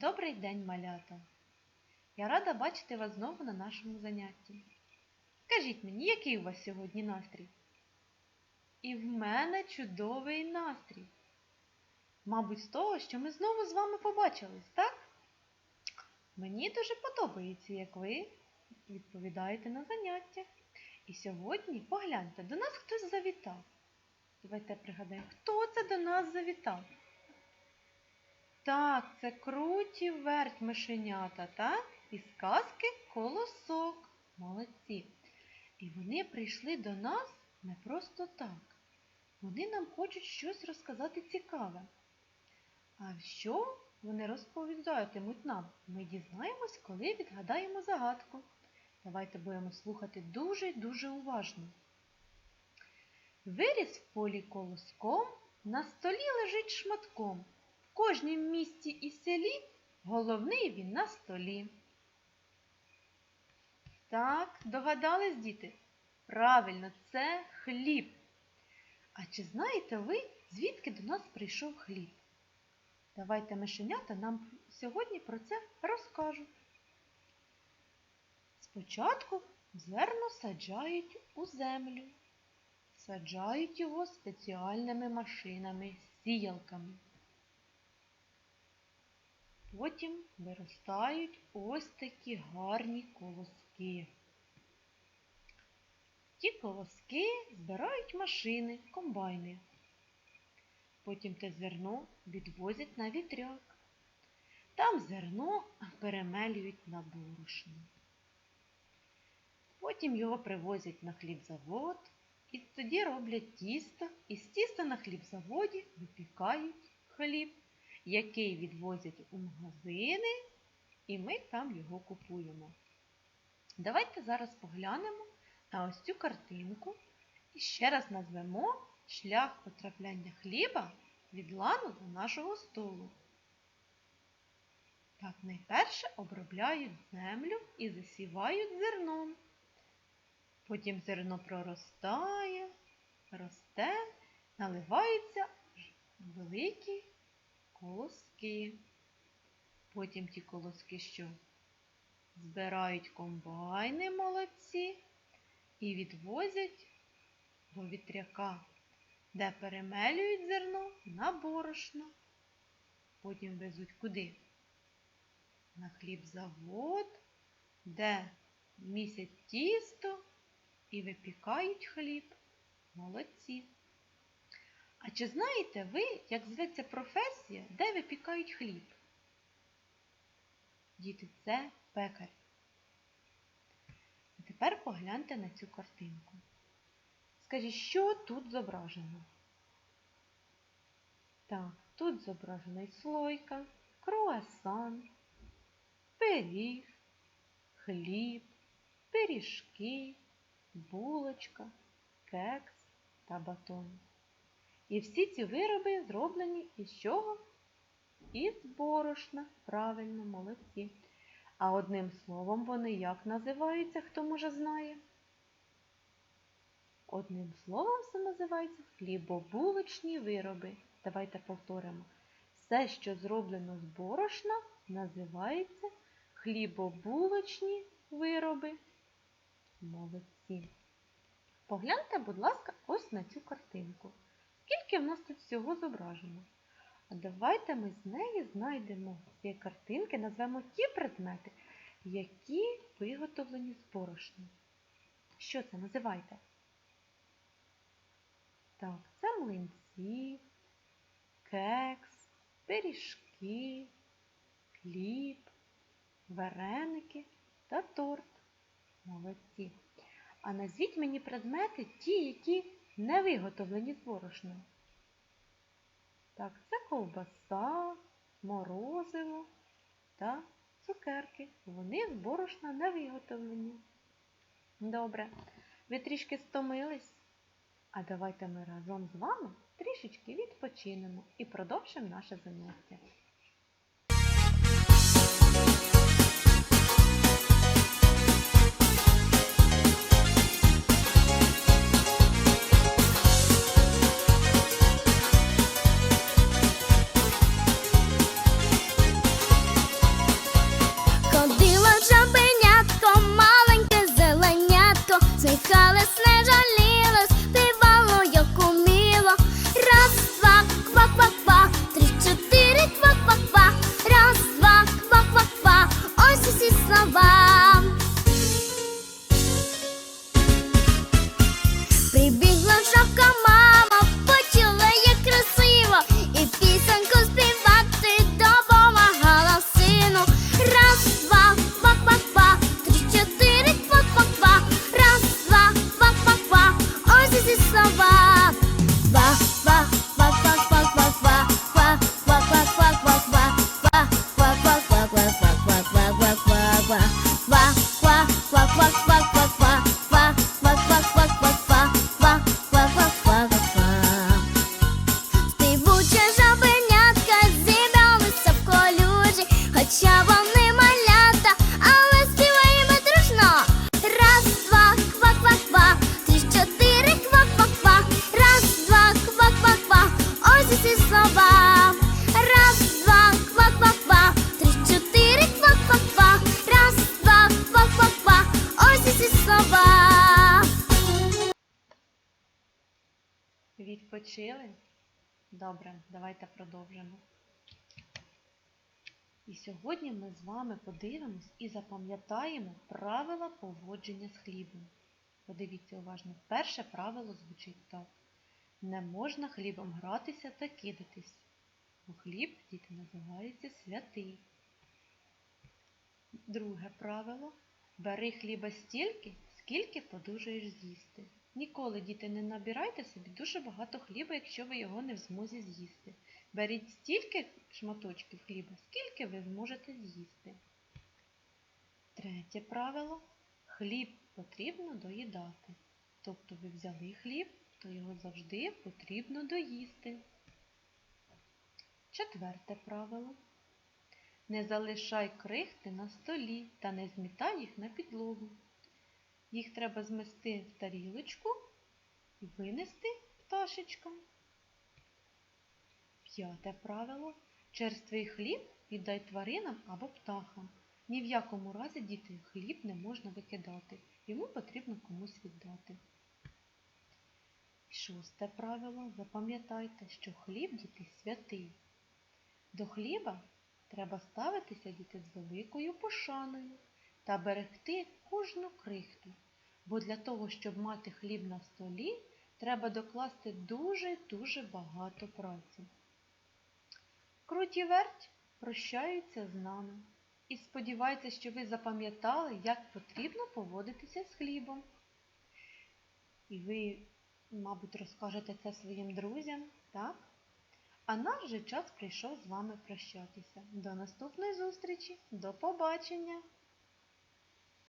Добрий день, малята! Я рада бачити вас знову на нашому занятті. Скажіть мені, який у вас сьогодні настрій? І в мене чудовий настрій. Мабуть, з того, що ми знову з вами побачились, так? Мені дуже подобається, як ви відповідаєте на заняття. І сьогодні погляньте, до нас хтось завітав. Давайте пригадаємо, хто це до нас завітав. Так, це круті верть мишенята, так? Із казки колосок. Молодці. І вони прийшли до нас не просто так. Вони нам хочуть щось розказати цікаве. А що вони розповідатимуть нам? Ми дізнаємось, коли відгадаємо загадку. Давайте будемо слухати дуже-дуже уважно. Виріс в полі колоском, на столі лежить шматком. В кожнім місті і селі головний він на столі. Так, догадались, діти? Правильно, це хліб. А чи знаєте ви, звідки до нас прийшов хліб? Давайте мишенята нам сьогодні про це розкажуть. Спочатку зерно саджають у землю. Саджають його спеціальними машинами, сіялками. Потім виростають ось такі гарні колоски. Ті колоски збирають машини, комбайни. Потім те зерно відвозять на вітряк. Там зерно перемелюють на борошно. Потім його привозять на хлібзавод і тоді роблять тісто, і з тіста на хлібзаводі випікають хліб, який відвозять у магазини, і ми там його купуємо. Давайте зараз поглянемо на ось цю картинку і ще раз назвемо шлях потрапляння хліба від лану до нашого столу. Так, найперше обробляють землю і засівають зерном. Потім зерно проростає, росте, наливаються великі колоски. Потім ті колоски що? Збирають комбайни молодці і відвозять до вітряка, де перемелюють зерно на борошно. Потім везуть куди? На хлібзавод, де місять тісто і випікають хліб. Молодці. А чи знаєте ви, як зветься професія, де випікають хліб? Діти, це пекар. А тепер погляньте на цю картинку. Скажіть, що тут зображено? Так, тут зображена слойка, круасан, пиріг, хліб, пиріжки, булочка, кекс та батон. І всі ці вироби зроблені із чого? Із борошна. Правильно, молодці. А одним словом вони як називаються, хто може знає? Одним словом це називається хлібобулочні вироби. Давайте повторимо. Все, що зроблено з борошна, називається хлібобулочні вироби. Молодці. Погляньте, будь ласка, ось на цю картинку. Скільки в нас тут всього зображено? А давайте ми з неї знайдемо з цієї картинки, назвемо ті предмети, які виготовлені з борошна. Що це називайте? Так, це млинці, кекс, пиріжки, хліб, вареники та торт. Молодці. А назвіть мені предмети ті, які не виготовлені з борошна. Так, це ковбаса, морозиво та цукерки. Вони з борошна не виготовлені. Добре, ви трішки стомились? А давайте ми разом з вами трішечки відпочинемо і продовжимо наше заняття. Відпочили? Добре, давайте продовжимо. І сьогодні ми з вами подивимось і запам'ятаємо правила поводження з хлібом. Подивіться уважно, перше правило звучить так. Не можна хлібом гратися та кидатись, бо хліб діти називається святий. Друге правило. Бери хліба стільки, скільки подужаєш з'їсти. Ніколи, діти, не набирайте собі дуже багато хліба, якщо ви його не в змозі з'їсти. Беріть стільки шматочків хліба, скільки ви зможете з'їсти. Третє правило. Хліб потрібно доїдати. Тобто ви взяли хліб, то його завжди потрібно доїсти. Четверте правило. Не залишай крихти на столі та не змітай їх на підлогу. Їх треба змести в тарілочку і винести пташечкам. П'яте правило. Черствий хліб віддай тваринам або птахам. Ні в якому разі діти хліб не можна викидати. Йому потрібно комусь віддати. Шосте правило. Запам'ятайте, що хліб діти святий. До хліба треба ставитися діти з великою пошаною та берегти кожну крихту. Бо для того, щоб мати хліб на столі, треба докласти дуже-дуже багато праці. Круті верть прощаються з нами і сподіваються, що ви запам'ятали, як потрібно поводитися з хлібом. І ви, мабуть, розкажете це своїм друзям, так? А наш же час прийшов з вами прощатися. До наступної зустрічі, до побачення!